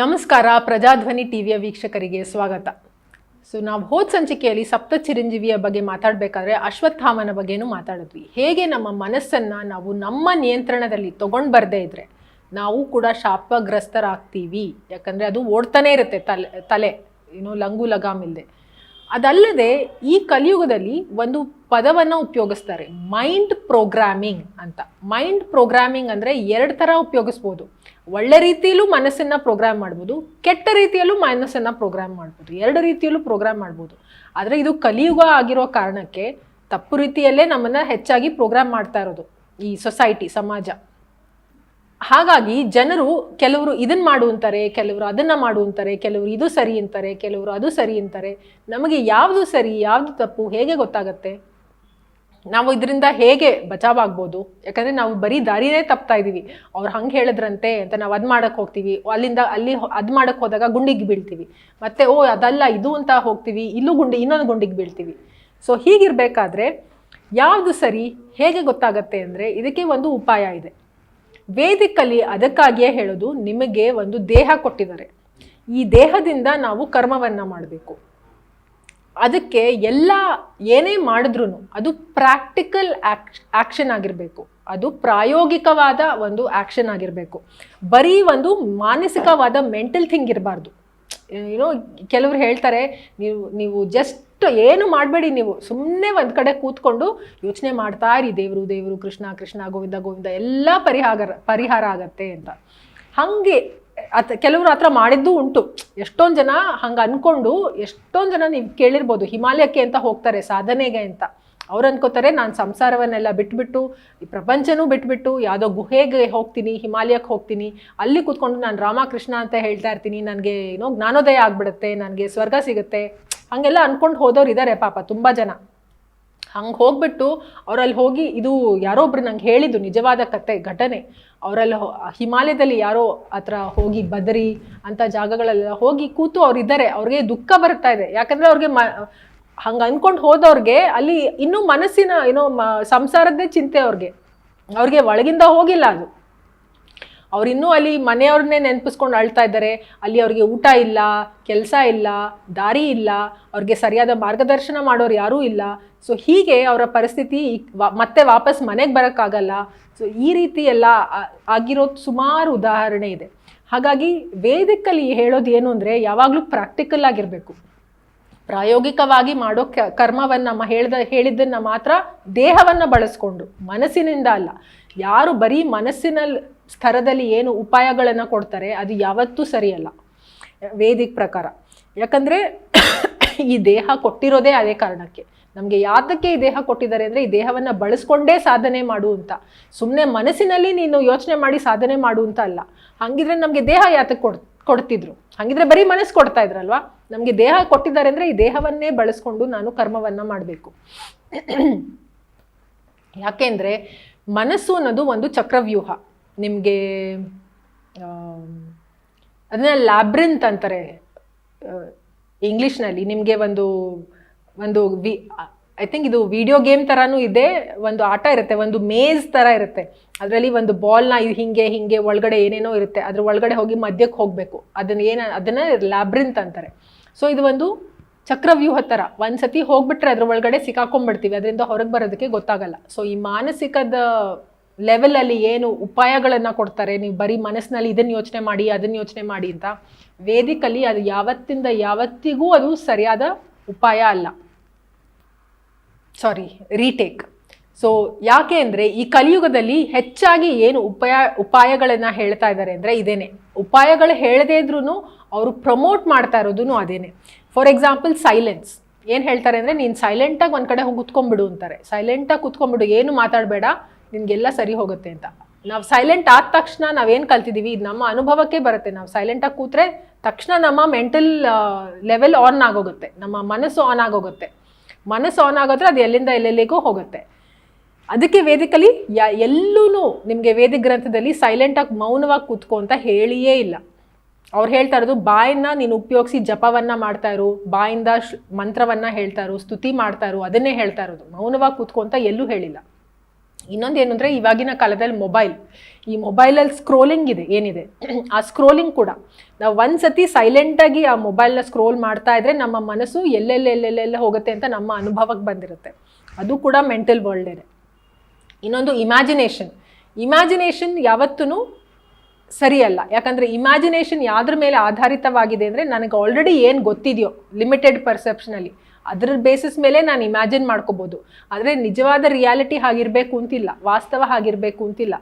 ನಮಸ್ಕಾರ, ಪ್ರಜಾಧ್ವನಿ ಟಿವಿಯ ವೀಕ್ಷಕರಿಗೆ ಸ್ವಾಗತ. ಸೊ ನಾವು ಹೋದ ಸಂಚಿಕೆಯಲ್ಲಿ ಸಪ್ತ ಚಿರಂಜೀವಿಯ ಬಗ್ಗೆ ಮಾತಾಡಬೇಕಾದ್ರೆ ಅಶ್ವತ್ಥಾಮನ ಬಗ್ಗೆನೂ ಮಾತಾಡಿದ್ವಿ. ಹೇಗೆ ನಮ್ಮ ಮನಸ್ಸನ್ನು ನಾವು ನಮ್ಮ ನಿಯಂತ್ರಣದಲ್ಲಿ ತಗೊಂಡು ಬರದೇ ಇದ್ರೆ ನಾವು ಕೂಡ ಶಾಪಗ್ರಸ್ತರಾಗ್ತೀವಿ. ಯಾಕಂದರೆ ಅದು ಓಡ್ತಾನೆ ಇರುತ್ತೆ ತಲೆ ತಲೆ, ಏನು ಲಂಗು ಲಗಾಮ್ ಇಲ್ಲದೆ ಅದಲ್ಲದೆ ಈ ಕಲಿಯುಗದಲ್ಲಿ ಒಂದು ಪದವನ್ನು ಉಪಯೋಗಿಸ್ತಾರೆ. ಮೈಂಡ್ ಪ್ರೋಗ್ರಾಮಿಂಗ್ ಅಂತ. ಮೈಂಡ್ ಪ್ರೋಗ್ರಾಮಿಂಗ್ ಅಂದರೆ ಎರಡು ಥರ ಉಪಯೋಗಿಸ್ಬೋದು. ಒಳ್ಳೆ ರೀತಿಯಲ್ಲೂ ಮನಸ್ಸನ್ನು ಪ್ರೋಗ್ರಾಮ್ ಮಾಡ್ಬೋದು, ಕೆಟ್ಟ ರೀತಿಯಲ್ಲೂ ಮನಸ್ಸನ್ನು ಪ್ರೋಗ್ರಾಮ್ ಮಾಡ್ಬೋದು. ಎರಡು ರೀತಿಯಲ್ಲೂ ಪ್ರೋಗ್ರಾಮ್ ಮಾಡ್ಬೋದು. ಆದರೆ ಇದು ಕಲಿಯುಗ ಆಗಿರೋ ಕಾರಣಕ್ಕೆ ತಪ್ಪು ರೀತಿಯಲ್ಲೇ ನಮ್ಮನ್ನು ಹೆಚ್ಚಾಗಿ ಪ್ರೋಗ್ರಾಮ್ ಮಾಡ್ತಾ ಇರೋದು ಈ ಸೊಸೈಟಿ ಸಮಾಜ. ಹಾಗಾಗಿ ಜನರು ಕೆಲವರು ಇದನ್ನ ಮಾಡು ಅಂತಾರೆ, ಕೆಲವರು ಅದನ್ನ ಮಾಡು ಅಂತಾರೆ, ಕೆಲವರು ಇದು ಸರಿ ಅಂತಾರೆ, ಕೆಲವರು ಅದು ಸರಿ ಅಂತಾರೆ. ನಮಗೆ ಯಾವುದು ಸರಿ, ಯಾವುದು ತಪ್ಪು, ಹೇಗೆ ಗೊತ್ತಾಗತ್ತೆ? ನಾವು ಇದರಿಂದ ಹೇಗೆ ಬಚಾವಾಗ್ಬೋದು? ಯಾಕಂದರೆ ನಾವು ಬರೀ ದಾರಿನೇ ತಪ್ತಾ ಇದ್ದೀವಿ ಅವ್ರು ಹಂಗೆ ಹೇಳಿದ್ರಂತೆ ಅಂತ ನಾವು ಅದು ಮಾಡೋಕ್ಕೆ ಹೋಗ್ತೀವಿ. ಅಲ್ಲಿಂದ ಅಲ್ಲಿ ಅದು ಮಾಡೋಕ್ಕೆ ಹೋದಾಗ ಗುಂಡಿಗೆ ಬೀಳ್ತೀವಿ. ಮತ್ತೆ ಓ, ಅದಲ್ಲ, ಇದು ಅಂತ ಹೋಗ್ತೀವಿ. ಇಲ್ಲೂ ಗುಂಡಿ, ಇನ್ನೊಂದು ಗುಂಡಿಗೆ ಬೀಳ್ತೀವಿ. ಸೊ ಹೀಗಿರಬೇಕಾದ್ರೆ ಯಾವುದು ಸರಿ, ಹೇಗೆ ಗೊತ್ತಾಗತ್ತೆ ಅಂದರೆ ಇದಕ್ಕೆ ಒಂದು ಉಪಾಯ ಇದೆ. ವೇದಿಕಲ್ಲಿ ಅದಕ್ಕಾಗಿಯೇ ಹೇಳೋದು ನಿಮಗೆ ಒಂದು ದೇಹ ಕೊಟ್ಟಿದ್ದಾರೆ. ಈ ದೇಹದಿಂದ ನಾವು ಕರ್ಮವನ್ನು ಮಾಡಬೇಕು. ಅದಕ್ಕೆ ಎಲ್ಲ ಏನೇ ಮಾಡಿದ್ರು ಅದು ಪ್ರಾಕ್ಟಿಕಲ್ ಆಕ್ಷನ್ ಆಗಿರಬೇಕು. ಅದು ಪ್ರಾಯೋಗಿಕವಾದ ಒಂದು ಆಕ್ಷನ್ ಆಗಿರಬೇಕು. ಬರೀ ಒಂದು ಮಾನಸಿಕವಾದ ಮೆಂಟಲ್ ಥಿಂಗ್ ಇರಬಾರ್ದು. ಏನೋ ಕೆಲವರು ಹೇಳ್ತಾರೆ, ನೀವು ನೀವು ಜಸ್ಟ್ ಏನು ಮಾಡಬೇಡಿ ನೀವು. ಸುಮ್ಮನೆ ಒಂದು ಕಡೆ ಕೂತ್ಕೊಂಡು ಯೋಚನೆ ಮಾಡ್ತಾ ಇರಿ. ದೇವರು ದೇವರು, ಕೃಷ್ಣ ಕೃಷ್ಣ, ಗೋವಿಂದ ಗೋವಿಂದ, ಎಲ್ಲ ಪರಿಹಾರ ಪರಿಹಾರ ಆಗತ್ತೆ ಅಂತ. ಹಾಗೆ ಅತ್ ಕೆಲವರು ಥರ ಮಾಡಿದ್ದು ಉಂಟು. ಎಷ್ಟೊಂದು ಜನ ಹಂಗೆ ಅಂದ್ಕೊಂಡು ಎಷ್ಟೊಂದು ಜನ ನೀವು ಕೇಳಿರ್ಬೋದು, ಹಿಮಾಲಯಕ್ಕೆ ಅಂತ ಹೋಗ್ತಾರೆ, ಸಾಧನೆಗೆ ಅಂತ. ಅವ್ರು ಅನ್ಕೋತಾರೆ, ನಾನು ಸಂಸಾರವನ್ನೆಲ್ಲ ಬಿಟ್ಬಿಟ್ಟು, ಈ ಪ್ರಪಂಚನೂ ಬಿಟ್ಬಿಟ್ಟು ಯಾವುದೋ ಗುಹೆಗೆ ಹೋಗ್ತೀನಿ, ಹಿಮಾಲಯಕ್ಕೆ ಹೋಗ್ತೀನಿ. ಅಲ್ಲಿ ಕೂತ್ಕೊಂಡು ನಾನು ರಾಮಕೃಷ್ಣ ಅಂತ ಹೇಳ್ತಾ ಇರ್ತೀನಿ, ನನಗೆ ಏನೋ ಜ್ಞಾನೋದಯ ಆಗ್ಬಿಡುತ್ತೆ, ನನಗೆ ಸ್ವರ್ಗ ಸಿಗುತ್ತೆ. ಹಂಗೆಲ್ಲ ಅನ್ಕೊಂಡು ಹೋದವ್ರು ಇದ್ದಾರೆ ಪಾಪ ತುಂಬ ಜನ. ಹಂಗೆ ಹೋಗ್ಬಿಟ್ಟು ಅವರಲ್ಲಿ ಹೋಗಿ ಇದು ಯಾರೋ ಒಬ್ರು ನಂಗೆ ಹೇಳಿದ್ದು ನಿಜವಾದ ಕತೆ, ಘಟನೆ. ಅವರಲ್ಲಿ ಹಿಮಾಲಯದಲ್ಲಿ ಯಾರೋ ಥರ ಹೋಗಿ ಬದರಿ ಅಂತ ಜಾಗಗಳೆಲ್ಲ ಹೋಗಿ ಕೂತು ಅವ್ರು ಇದ್ದಾರೆ ಅವ್ರಿಗೆ ದುಃಖ ಬರ್ತಾ ಇದೆ. ಯಾಕಂದರೆ ಅವ್ರಿಗೆ ಮ, ಹಂಗೆ ಅಂದ್ಕೊಂಡು ಹೋದವ್ರಿಗೆ ಅಲ್ಲಿ ಇನ್ನೂ ಮನಸ್ಸಿನ ಏನೋ ಮ, ಸಂಸಾರದ್ದೇ ಚಿಂತೆ ಅವ್ರಿಗೆ. ಅವ್ರಿಗೆ ಒಳಗಿಂದ ಹೋಗಿಲ್ಲ ಅದು. ಅವ್ರು ಇನ್ನೂ ಅಲ್ಲಿ ಮನೆಯವ್ರನ್ನೇ ನೆನಪಿಸ್ಕೊಂಡು ಅಳ್ತಾ ಇದ್ದಾರೆ. ಅಲ್ಲಿ ಅವ್ರಿಗೆ ಊಟ ಇಲ್ಲ, ಕೆಲಸ ಇಲ್ಲ, ದಾರಿ ಇಲ್ಲ, ಅವ್ರಿಗೆ ಸರಿಯಾದ ಮಾರ್ಗದರ್ಶನ ಮಾಡೋರು ಯಾರೂ ಇಲ್ಲ. ಸೊ ಹೀಗೆ ಅವರ ಪರಿಸ್ಥಿತಿ ಮತ್ತೆ ವಾಪಸ್ ಮನೆಗೆ ಬರೋಕ್ಕಾಗಲ್ಲ. ಸೊ ಈ ರೀತಿ ಎಲ್ಲ ಆಗಿರೋದು ಸುಮಾರು ಉದಾಹರಣೆ ಇದೆ. ಹಾಗಾಗಿ ವೇದಿಕಲ್ಲಿ ಹೇಳೋದು ಏನು ಅಂದರೆ ಯಾವಾಗಲೂ ಪ್ರಾಕ್ಟಿಕಲ್ ಆಗಿರಬೇಕು. ಪ್ರಾಯೋಗಿಕವಾಗಿ ಮಾಡೋ ಕರ್ಮವನ್ನು ಹೇಳ್ದ, ಹೇಳಿದ್ದನ್ನು ಮಾತ್ರ ದೇಹವನ್ನು ಬಳಸ್ಕೊಂಡು, ಮನಸ್ಸಿನಿಂದ ಅಲ್ಲ. ಯಾರು ಬರೀ ಮನಸ್ಸಿನ ಸ್ತರದಲ್ಲಿ ಏನು ಉಪಾಯಗಳನ್ನು ಕೊಡ್ತಾರೆ ಅದು ಯಾವತ್ತೂ ಸರಿಯಲ್ಲ. ವೇದಿಕ್ ಪ್ರಕಾರ. ಯಾಕಂದರೆ ಈ ದೇಹ ಕೊಟ್ಟಿರೋದೇ ಅದೇ ಕಾರಣಕ್ಕೆ. ನಮಗೆ ಯಾತಕ್ಕೆ ಈ ದೇಹ ಕೊಟ್ಟಿದ್ದಾರೆ ಅಂದರೆ ಈ ದೇಹವನ್ನು ಬಳಸ್ಕೊಂಡೇ ಸಾಧನೆ ಮಾಡು ಅಂತ. ಸುಮ್ಮನೆ ಮನಸ್ಸಿನಲ್ಲಿ ನೀನು ಯೋಚನೆ ಮಾಡಿ ಸಾಧನೆ ಮಾಡು ಅಂತ ಅಲ್ಲ. ಹಾಗಿದ್ರೆ ನಮಗೆ ದೇಹ ಯಾತಕ್ಕೆ ಕೊಡ್, ಕೊಡ್ತಿದ್ರು? ಹಾಗಿದ್ರೆ ಬರೀ ಮನಸ್ಸು ಕೊಡ್ತಾ ಇದ್ರಲ್ವಾ? ನಮಗೆ ದೇಹ ಕೊಟ್ಟಿದ್ದಾರೆ ಅಂದರೆ ಈ ದೇಹವನ್ನೇ ಬಳಸ್ಕೊಂಡು ನಾನು ಕರ್ಮವನ್ನು ಮಾಡಬೇಕು. ಯಾಕೆಂದರೆ ಮನಸ್ಸು ಅನ್ನೋದು ಒಂದು ಚಕ್ರವ್ಯೂಹ. ನಿಮಗೆ ಅದನ್ನ ಲ್ಯಾಬ್ರಿಂತ್ ಅಂತಾರೆ ಇಂಗ್ಲೀಷ್ನಲ್ಲಿ. ನಿಮಗೆ ಒಂದು ಒಂದು ವಿ, ಐ ಥಿಂಕ್ ಇದು ವಿಡಿಯೋ ಗೇಮ್ ಥರನೂ ಇದೆ, ಒಂದು ಆಟ ಇರುತ್ತೆ, ಒಂದು ಮೇಜ್ ಥರ ಇರುತ್ತೆ. ಅದರಲ್ಲಿ ಒಂದು ಬಾಲ್ನ ಹಿಂಗೆ ಹಿಂಗೆ, ಒಳಗಡೆ ಏನೇನೋ ಇರುತ್ತೆ, ಅದ್ರ ಒಳಗಡೆ ಹೋಗಿ ಮಧ್ಯಕ್ಕೆ ಹೋಗಬೇಕು. ಅದನ್ನ ಏನು, ಅದನ್ನು ಲ್ಯಾಬ್ರಿಂತ್ ಅಂತಾರೆ. ಸೊ, ಇದು ಒಂದು ಚಕ್ರವ್ಯೂಹ ಥರ. ಒಂದು ಸತಿ ಹೋಗ್ಬಿಟ್ರೆ ಅದ್ರ ಒಳಗಡೆ ಸಿಕ್ಕಾಕೊಂಡ್ಬಿಡ್ತೀವಿ ಅದರಿಂದ ಹೊರಗೆ ಬರೋದಕ್ಕೆ ಗೊತ್ತಾಗಲ್ಲ. ಸೊ, ಈ ಮಾನಸಿಕದ ಲೆವೆಲಲ್ಲಿ ಏನು ಉಪಾಯಗಳನ್ನು ಕೊಡ್ತಾರೆ? ನೀವು ಬರೀ ಮನಸ್ಸಿನಲ್ಲಿ ಇದನ್ನು ಯೋಚನೆ ಮಾಡಿ ಅದನ್ನು ಯೋಚನೆ ಮಾಡಿ ಅಂತ ವೇದಿಕಲ್ಲಿ ಅದು ಯಾವತ್ತಿಂದ ಯಾವತ್ತಿಗೂ ಅದು ಸರಿಯಾದ ಉಪಾಯ ಅಲ್ಲ. ಸಾರಿ ರೀಟೇಕ್ ಸೊ ಯಾಕೆ ಅಂದರೆ ಈ ಕಲಿಯುಗದಲ್ಲಿ ಹೆಚ್ಚಾಗಿ ಏನು ಉಪಾಯ, ಉಪಾಯಗಳನ್ನು ಹೇಳ್ತಾ ಇದ್ದಾರೆ ಅಂದರೆ ಇದೇನೆ. ಉಪಾಯಗಳು ಹೇಳದೇ ಇದ್ರೂ ಅವರು ಪ್ರಮೋಟ್ ಮಾಡ್ತಾ ಇರೋದು ಅದೇನೆ. ಫಾರ್ ಎಕ್ಸಾಂಪಲ್ ಸೈಲೆನ್ಸ್ ಏನು ಹೇಳ್ತಾರೆ ಅಂದರೆ ನೀನು ಸೈಲೆಂಟಾಗಿ ಒಂದು ಕಡೆ ಹೋಗಿ ಕುತ್ಕೊಂಡ್ಬಿಡು ಅಂತಾರೆ. ಸೈಲೆಂಟಾಗಿ ಕುತ್ಕೊಂಡ್ಬಿಡು, ಏನು ಮಾತಾಡಬೇಡ. ನಿನಗೆಲ್ಲ ಸರಿ ಹೋಗುತ್ತೆ ಅಂತ. ನಾವು ಸೈಲೆಂಟ್ ಆದ ತಕ್ಷಣ ನಾವೇನು ಕಲ್ತಿದ್ದೀವಿ ಇದು ನಮ್ಮ ಅನುಭವಕ್ಕೆ ಬರುತ್ತೆ. ನಾವು ಸೈಲೆಂಟಾಗಿ ಕೂತ್ರೆ ತಕ್ಷಣ ನಮ್ಮ ಮೆಂಟಲ್ ಲೆವೆಲ್ ಆನ್ ಆಗೋಗುತ್ತೆ. ನಮ್ಮ ಮನಸ್ಸು ಆನ್ ಆಗೋಗುತ್ತೆ. ಮನಸ್ಸು ಆನ್ ಆಗೋದ್ರೆ ಅದು ಎಲ್ಲಿಂದ ಎಲ್ಲೆಲ್ಲಿಗೂ ಹೋಗುತ್ತೆ. ಅದಕ್ಕೆ ವೇದಿಕಲಿ ಯಾ ಎಲ್ಲೂ ನಿಮಗೆ ವೇದಿಕ ಗ್ರಂಥದಲ್ಲಿ ಸೈಲೆಂಟಾಗಿ ಮೌನವಾಗಿ ಕೂತ್ಕೋ ಅಂತ ಹೇಳಿಯೇ ಇಲ್ಲ. ಅವ್ರು ಹೇಳ್ತಾ ಇರೋದು ಬಾಯನ್ನ ನೀನು ಉಪಯೋಗಿಸಿ ಜಪವನ್ನು ಮಾಡ್ತಾ ಇರು, ಬಾಯಿಂದ ಮಂತ್ರವನ್ನು ಹೇಳ್ತಾ ಇರು, ಸ್ತುತಿ ಮಾಡ್ತಾ ಇರು, ಅದನ್ನೇ ಹೇಳ್ತಾ ಇರೋದು. ಮೌನವಾಗಿ ಕೂತ್ಕೋ ಅಂತ ಎಲ್ಲೂ ಹೇಳಿಲ್ಲ. ಇನ್ನೊಂದು ಅಂದರೆ ಇವಾಗಿನ ಕಾಲದಲ್ಲಿ ಮೊಬೈಲ್ ಈ ಮೊಬೈಲಲ್ಲಿ ಸ್ಕ್ರೋಲಿಂಗ್ ಇದೆ, ಏನಿದೆ? ಆ ಸ್ಕ್ರೋಲಿಂಗ್ ಕೂಡ. ನಾವು ಒಂದು ಸತಿ ಸೈಲೆಂಟಾಗಿ ಆ ಮೊಬೈಲ್ನ ಸ್ಕ್ರೋಲ್ ಮಾಡ್ತಾ ಇದ್ರೆ ನಮ್ಮ ಮನಸ್ಸು ಎಲ್ಲೆಲ್ಲೆಲ್ಲೆಲ್ಲೆಲ್ಲ ಹೋಗುತ್ತೆ ಅಂತ ನಮ್ಮ ಅನುಭವಕ್ಕೆ ಬಂದಿರುತ್ತೆ. ಅದು ಕೂಡ ಮೆಂಟಲ್ ವರ್ಲ್ಡೇನೆ ಇನ್ನೊಂದು ಇಮ್ಯಾಜಿನೇಷನ್ ಇಮ್ಯಾಜಿನೇಷನ್ ಯಾವತ್ತೂ ಸರಿಯಲ್ಲ. ಯಾಕಂದರೆ ಇಮ್ಯಾಜಿನೇಷನ್ ಯಾವ್ದ್ರ ಮೇಲೆ ಆಧಾರಿತವಾಗಿದೆ ಅಂದರೆ ನನಗೆ ಆಲ್ರೆಡಿ ಏನು ಗೊತ್ತಿದೆಯೋ ಲಿಮಿಟೆಡ್ ಪರ್ಸೆಪ್ಷನಲ್ಲಿ ಅದರ ಬೇಸಿಸ್ ಮೇಲೆ ನಾನು ಇಮ್ಯಾಜಿನ್ ಮಾಡ್ಕೋಬೋದು. ಆದರೆ ನಿಜವಾದ ರಿಯಾಲಿಟಿ ಆಗಿರಬೇಕು ಅಂತಿಲ್ಲ, ವಾಸ್ತವ ಹಾಗಿರಬೇಕು ಅಂತಿಲ್ಲ.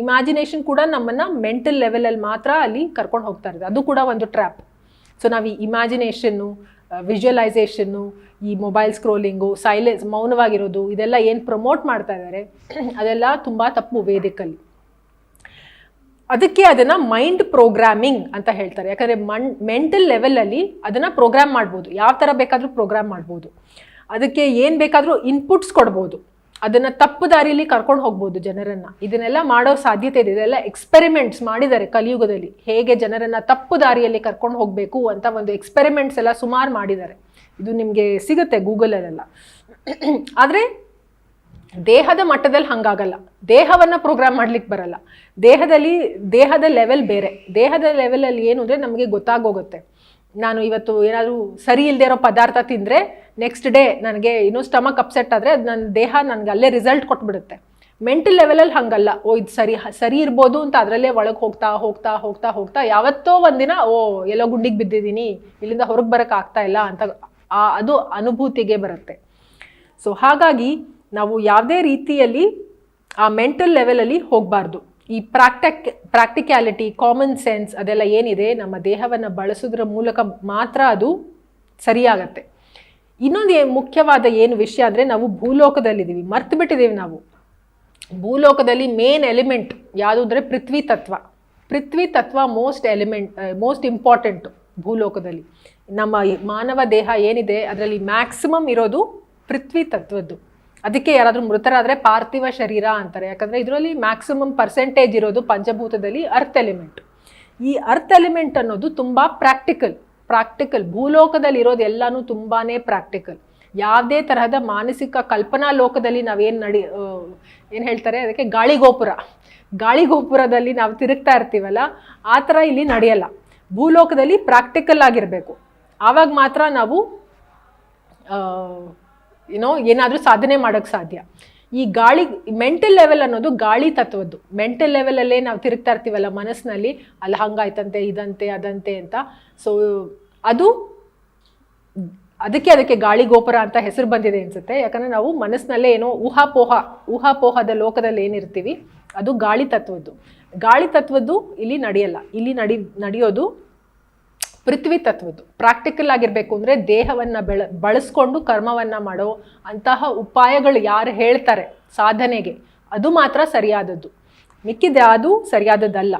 ಇಮ್ಯಾಜಿನೇಷನ್ ಕೂಡ ನಮ್ಮನ್ನು ಮೆಂಟಲ್ ಲೆವೆಲಲ್ಲಿ ಮಾತ್ರ ಅಲ್ಲಿ ಕರ್ಕೊಂಡು ಹೋಗ್ತಾ ಇರೋದು ಅದು ಕೂಡ ಒಂದು ಟ್ರ್ಯಾಪ್ ಸೊ ನಾವು ಈ ಇಮ್ಯಾಜಿನೇಷನ್ನು ವಿಜುವಲೈಸೇಷನ್ನು ಈ ಮೊಬೈಲ್ ಸ್ಕ್ರೋಲಿಂಗು ಸೈಲೆನ್ಸ್ ಮೌನವಾಗಿರೋದು, ಇದೆಲ್ಲ ಏನು ಪ್ರಮೋಟ್ ಮಾಡ್ತಾ ಇದ್ದಾರೆ ಅದೆಲ್ಲ ತುಂಬ ತಪ್ಪು ವೇದಿಕಲ್ಲಿ. ಅದಕ್ಕೆ ಅದನ್ನು ಮೈಂಡ್ ಪ್ರೋಗ್ರಾಮಿಂಗ್ ಅಂತ ಹೇಳ್ತಾರೆ. ಯಾಕಂದರೆ ಮನ್ ಮೆಂಟಲ್ ಲೆವೆಲಲ್ಲಿ ಅದನ್ನು ಪ್ರೋಗ್ರಾಮ್ ಮಾಡ್ಬೋದು. ಯಾವ ಥರ ಬೇಕಾದರೂ ಪ್ರೋಗ್ರಾಮ್ ಮಾಡ್ಬೋದು. ಅದಕ್ಕೆ ಏನು ಬೇಕಾದರೂ ಇನ್ಪುಟ್ಸ್ ಕೊಡ್ಬೋದು. ಅದನ್ನು ತಪ್ಪು ದಾರಿಯಲ್ಲಿ ಕರ್ಕೊಂಡು ಹೋಗ್ಬೋದು ಜನರನ್ನು. ಇದನ್ನೆಲ್ಲ ಮಾಡೋ ಸಾಧ್ಯತೆ ಇದೆ. ಇದೆಲ್ಲ ಎಕ್ಸ್ಪೆರಿಮೆಂಟ್ಸ್ ಮಾಡಿದ್ದಾರೆ ಕಲಿಯುಗದಲ್ಲಿ. ಹೇಗೆ ಜನರನ್ನು ತಪ್ಪು ದಾರಿಯಲ್ಲಿ ಕರ್ಕೊಂಡು ಹೋಗಬೇಕು ಅಂತ ಒಂದು ಎಕ್ಸ್ಪೆರಿಮೆಂಟ್ಸ್ ಎಲ್ಲ ಸುಮಾರು ಮಾಡಿದ್ದಾರೆ. ಇದು ನಿಮಗೆ ಸಿಗುತ್ತೆ ಗೂಗಲಲ್ಲೆಲ್ಲ. ಆದರೆ ದೇಹದ ಮಟ್ಟದಲ್ಲಿ ಹಂಗಾಗಲ್ಲ. ದೇಹವನ್ನು ಪ್ರೋಗ್ರಾಮ್ ಮಾಡ್ಲಿಕ್ಕೆ ಬರಲ್ಲ. ದೇಹದಲ್ಲಿ, ದೇಹದ ಲೆವೆಲ್ ಬೇರೆ. ದೇಹದ ಲೆವೆಲಲ್ಲಿ ಏನು ಅಂದರೆ ನಮಗೆ ಗೊತ್ತಾಗೋಗುತ್ತೆ. ನಾನು ಇವತ್ತು ಏನಾದರೂ ಸರಿ ಇಲ್ಲದೆ ಇರೋ ಪದಾರ್ಥ ತಿಂದರೆ ನೆಕ್ಸ್ಟ್ ಡೇ ನನಗೆ ಇನ್ನೂ ಸ್ಟಮಕ್ ಅಪ್ಸೆಟ್ ಆದರೆ ಅದು ನನ್ನ ದೇಹ ನನಗೆ ಅಲ್ಲೇ ರಿಸಲ್ಟ್ ಕೊಟ್ಬಿಡುತ್ತೆ. ಮೆಂಟಲ್ ಲೆವೆಲಲ್ಲಿ ಹಂಗಲ್ಲ. ಓ, ಇದು ಸರಿ ಸರಿ ಇರ್ಬೋದು ಅಂತ ಅದರಲ್ಲೇ ಒಳಗೆ ಹೋಗ್ತಾ ಹೋಗ್ತಾ ಹೋಗ್ತಾ ಹೋಗ್ತಾ ಯಾವತ್ತೋ ಒಂದಿನ, ಓ, ಎಲ್ಲೋ ಗುಂಡಿಗೆ ಬಿದ್ದಿದ್ದೀನಿ, ಇಲ್ಲಿಂದ ಹೊರಗೆ ಬರೋಕ್ಕಾಗ್ತಾ ಇಲ್ಲ ಅಂತ ಅದು ಅನುಭೂತಿಗೆ ಬರುತ್ತೆ. ಸೊ ಹಾಗಾಗಿ ನಾವು ಯಾವುದೇ ರೀತಿಯಲ್ಲಿ ಆ ಮೆಂಟಲ್ ಲೆವೆಲಲ್ಲಿ ಹೋಗಬಾರ್ದು. ಈ ಪ್ರಾಕ್ಟಕ್ ಪ್ರಾಕ್ಟಿಕ್ಯಾಲಿಟಿ ಕಾಮನ್ ಸೆನ್ಸ್ ಅದೆಲ್ಲ ಏನಿದೆ, ನಮ್ಮ ದೇಹವನ್ನು ಬಳಸೋದ್ರ ಮೂಲಕ ಮಾತ್ರ ಅದು ಸರಿಯಾಗತ್ತೆ. ಇನ್ನೊಂದು ಮುಖ್ಯವಾದ ಏನು ವಿಷಯ ಅಂದರೆ ನಾವು ಭೂಲೋಕದಲ್ಲಿದ್ದೀವಿ ಮರ್ತು ಬಿಟ್ಟಿದ್ದೀವಿ ನಾವು. ಭೂಲೋಕದಲ್ಲಿ ಮೇನ್ ಎಲಿಮೆಂಟ್ ಯಾವುದು ಅಂದರೆ ಪೃಥ್ವಿ ತತ್ವ. ಪೃಥ್ವಿ ತತ್ವ ಮೋಸ್ಟ್ ಎಲಿಮೆಂಟ್ ಮೋಸ್ಟ್ ಇಂಪಾರ್ಟೆಂಟು ಭೂಲೋಕದಲ್ಲಿ. ನಮ್ಮ ಮಾನವ ದೇಹ ಏನಿದೆ, ಅದರಲ್ಲಿ ಮ್ಯಾಕ್ಸಿಮಮ್ ಇರೋದು ಪೃಥ್ವಿ ತತ್ವದ್ದು. ಅದಕ್ಕೆ ಯಾರಾದರೂ ಮೃತರಾದರೆ ಪಾರ್ಥಿವ ಶರೀರ ಅಂತಾರೆ. ಯಾಕಂದರೆ ಇದರಲ್ಲಿ ಮ್ಯಾಕ್ಸಿಮಮ್ ಪರ್ಸೆಂಟೇಜ್ ಇರೋದು ಪಂಚಭೂತದಲ್ಲಿ ಅರ್ಥ್ ಎಲಿಮೆಂಟ್ ಈ ಅರ್ಥ್ ಎಲಿಮೆಂಟ್ ಅನ್ನೋದು ತುಂಬ ಪ್ರಾಕ್ಟಿಕಲ್ ಪ್ರಾಕ್ಟಿಕಲ್ ಭೂಲೋಕದಲ್ಲಿ ಇರೋದು ಎಲ್ಲನೂ ತುಂಬಾ ಪ್ರಾಕ್ಟಿಕಲ್ ಯಾವುದೇ ತರಹದ ಮಾನಸಿಕ ಕಲ್ಪನಾ ಲೋಕದಲ್ಲಿ ನಾವೇನು ನಡಿ ಏನು ಹೇಳ್ತಾರೆ? ಅದಕ್ಕೆ ಗಾಳಿಗೋಪುರ. ಗಾಳಿಗೋಪುರದಲ್ಲಿ ನಾವು ತಿರುಗ್ತಾ ಇರ್ತೀವಲ್ಲ, ಆ ಥರ ಇಲ್ಲಿ ನಡೆಯಲ್ಲ. ಭೂಲೋಕದಲ್ಲಿ ಪ್ರಾಕ್ಟಿಕಲ್ ಆಗಿರಬೇಕು. ಆವಾಗ ಮಾತ್ರ ನಾವು ಏನೋ ಏನಾದರೂ ಸಾಧನೆ ಮಾಡೋಕ್ಕೆ ಸಾಧ್ಯ. ಈ ಗಾಳಿ ಮೆಂಟಲ್ ಲೆವೆಲ್ ಅನ್ನೋದು ಗಾಳಿ ತತ್ವದ್ದು. ಮೆಂಟಲ್ ಲೆವೆಲಲ್ಲೇ ನಾವು ತಿರುಗ್ತಾ ಇರ್ತೀವಲ್ಲ ಮನಸ್ಸಿನಲ್ಲಿ, ಅಲ್ಲಿ ಹಂಗಾಯ್ತಂತೆ, ಇದಂತೆ, ಅದಂತೆ ಅಂತ. ಸೊ ಅದು, ಅದಕ್ಕೆ ಅದಕ್ಕೆ ಗಾಳಿ ಗೋಪುರ ಅಂತ ಹೆಸರು ಬಂದಿದೆ ಅನಿಸುತ್ತೆ. ಯಾಕಂದರೆ ನಾವು ಮನಸ್ಸಿನಲ್ಲೇ ಏನೋ ಊಹಾಪೋಹ, ಊಹಾಪೋಹದ ಲೋಕದಲ್ಲಿ ಏನಿರ್ತೀವಿ, ಅದು ಗಾಳಿ ತತ್ವದ್ದು. ಗಾಳಿ ತತ್ವದ್ದು ಇಲ್ಲಿ ನಡೆಯಲ್ಲ. ಇಲ್ಲಿ ನಡಿ, ನಡೆಯೋದು ಪೃಥ್ವಿ ತತ್ವದ್ದು. ಪ್ರಾಕ್ಟಿಕಲ್ ಆಗಿರಬೇಕು ಅಂದರೆ ದೇಹವನ್ನು ಬೆಳ, ಬಳಸ್ಕೊಂಡು ಕರ್ಮವನ್ನು ಮಾಡೋ ಅಂತಹ ಉಪಾಯಗಳು ಯಾರು ಹೇಳ್ತಾರೆ ಸಾಧನೆಗೆ, ಅದು ಮಾತ್ರ ಸರಿಯಾದದ್ದು. ಮಿಕ್ಕಿದೆ ಅದು ಸರಿಯಾದದ್ದಲ್ಲ.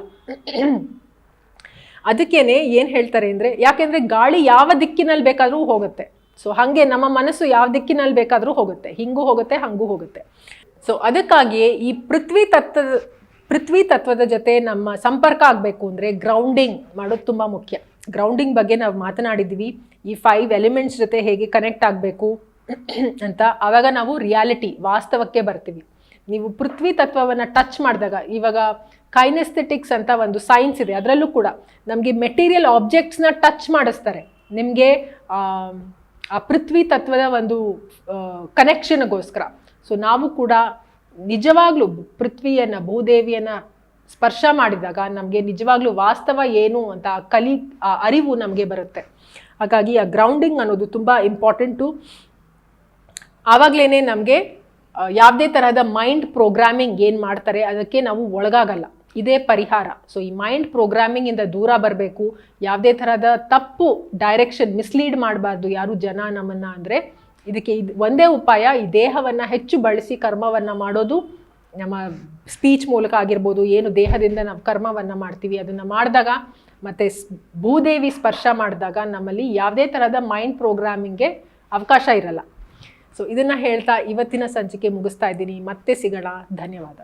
ಅದಕ್ಕೇನೆ ಏನು ಹೇಳ್ತಾರೆ ಅಂದರೆ, ಯಾಕೆಂದರೆ ಗಾಳಿ ಯಾವ ದಿಕ್ಕಿನಲ್ಲಿ ಬೇಕಾದರೂ ಹೋಗುತ್ತೆ. ಸೊ ಹಾಗೆ ನಮ್ಮ ಮನಸ್ಸು ಯಾವ ದಿಕ್ಕಿನಲ್ಲಿ ಬೇಕಾದರೂ ಹೋಗುತ್ತೆ. ಹಿಂಗೂ ಹೋಗುತ್ತೆ, ಹಂಗೂ ಹೋಗುತ್ತೆ. ಸೊ ಅದಕ್ಕಾಗಿಯೇ ಈ ಪೃಥ್ವಿ ತತ್ವದ ಪೃಥ್ವಿ ತತ್ವದ ಜೊತೆ ನಮ್ಮ ಸಂಪರ್ಕ ಆಗಬೇಕು ಅಂದರೆ ಗ್ರೌಂಡಿಂಗ್ ಮಾಡೋದು ತುಂಬ ಮುಖ್ಯ. ಗ್ರೌಂಡಿಂಗ್ ಬಗ್ಗೆ ನಾವು ಮಾತನಾಡಿದ್ವಿ. ಈ ಫೈವ್ ಎಲಿಮೆಂಟ್ಸ್ ಜೊತೆ ಹೇಗೆ ಕನೆಕ್ಟ್ ಆಗಬೇಕು ಅಂತ ಆವಾಗ ನಾವು ರಿಯಾಲಿಟಿ ವಾಸ್ತವಕ್ಕೆ ಬರ್ತೀವಿ. ನೀವು ಪೃಥ್ವಿ ತತ್ವವನ್ನು ಟಚ್ ಮಾಡಿದಾಗ ಇವಾಗ ಕೈನೆಸ್ಥೆಟಿಕ್ಸ್ ಅಂತ ಒಂದು ಸೈನ್ಸ್ ಇದೆ. ಅದರಲ್ಲೂ ಕೂಡ ನಮಗೆ ಮೆಟೀರಿಯಲ್ ಆಬ್ಜೆಕ್ಟ್ಸ್ನ ಟಚ್ ಮಾಡಿಸ್ತಾರೆ. ನಿಮಗೆ, ಆ ಪೃಥ್ವಿ ತತ್ವದ ಒಂದು ಕನೆಕ್ಷನ್ಗೋಸ್ಕರ ಸೊ ನಾವು ಕೂಡ ನಿಜವಾಗ್ಲೂ ಪೃಥ್ವಿಯನ್ನು, ಭೂದೇವಿಯನ್ನು ಸ್ಪರ್ಶ ಮಾಡಿದಾಗ ನಮಗೆ ನಿಜವಾಗ್ಲೂ ವಾಸ್ತವ ಏನು ಅಂತ, ಕಲಿ ಅರಿವು ನಮಗೆ ಬರುತ್ತೆ. ಹಾಗಾಗಿ ಆ ಗ್ರೌಂಡಿಂಗ್ ಅನ್ನೋದು ತುಂಬ ಇಂಪಾರ್ಟೆಂಟು ಆವಾಗಲೇ ನಮಗೆ ಯಾವುದೇ ತರಹದ ಮೈಂಡ್ ಪ್ರೋಗ್ರಾಮಿಂಗ್ ಏನು ಮಾಡ್ತಾರೆ ಅದಕ್ಕೆ ನಾವು ಒಳಗಾಗಲ್ಲ. ಇದೇ ಪರಿಹಾರ. ಸೊ ಈ ಮೈಂಡ್ ಪ್ರೋಗ್ರಾಮಿಂಗಿಂದ ದೂರ ಬರಬೇಕು. ಯಾವುದೇ ಥರದ ತಪ್ಪು ಡೈರೆಕ್ಷನ್ ಮಿಸ್ಲೀಡ್ ಮಾಡಬಾರ್ದು ಯಾರು ಜನ ನಮ್ಮನ್ನು ಅಂದರೆ. ಇದಕ್ಕೆ ಇದು, ಒಂದೇ ಉಪಾಯ ಈ ದೇಹವನ್ನು ಹೆಚ್ಚು ಬಳಸಿ ಕರ್ಮವನ್ನು ಮಾಡೋದು. ನಮ್ಮ ಸ್ಪೀಚ್ ಮೂಲಕ ಆಗಿರ್ಬೋದು, ಏನು ದೇಹದಿಂದ ನಾವು ಕರ್ಮವನ್ನು ಮಾಡ್ತೀವಿ, ಅದನ್ನು ಮಾಡಿದಾಗ ಮತ್ತು ಭೂದೇವಿ ಸ್ಪರ್ಶ ಮಾಡಿದಾಗ ನಮ್ಮಲ್ಲಿ ಯಾವುದೇ ಥರದ ಮೈಂಡ್ ಪ್ರೋಗ್ರಾಮಿಂಗ್ಗೆ ಅವಕಾಶ ಇರಲ್ಲ. ಸೊ ಇದನ್ನು ಹೇಳ್ತಾ ಇವತ್ತಿನ ಸಂಚಿಕೆ ಮುಗಿಸ್ತಾ ಇದ್ದೀನಿ. ಮತ್ತೆ ಸಿಗೋಣ. ಧನ್ಯವಾದ.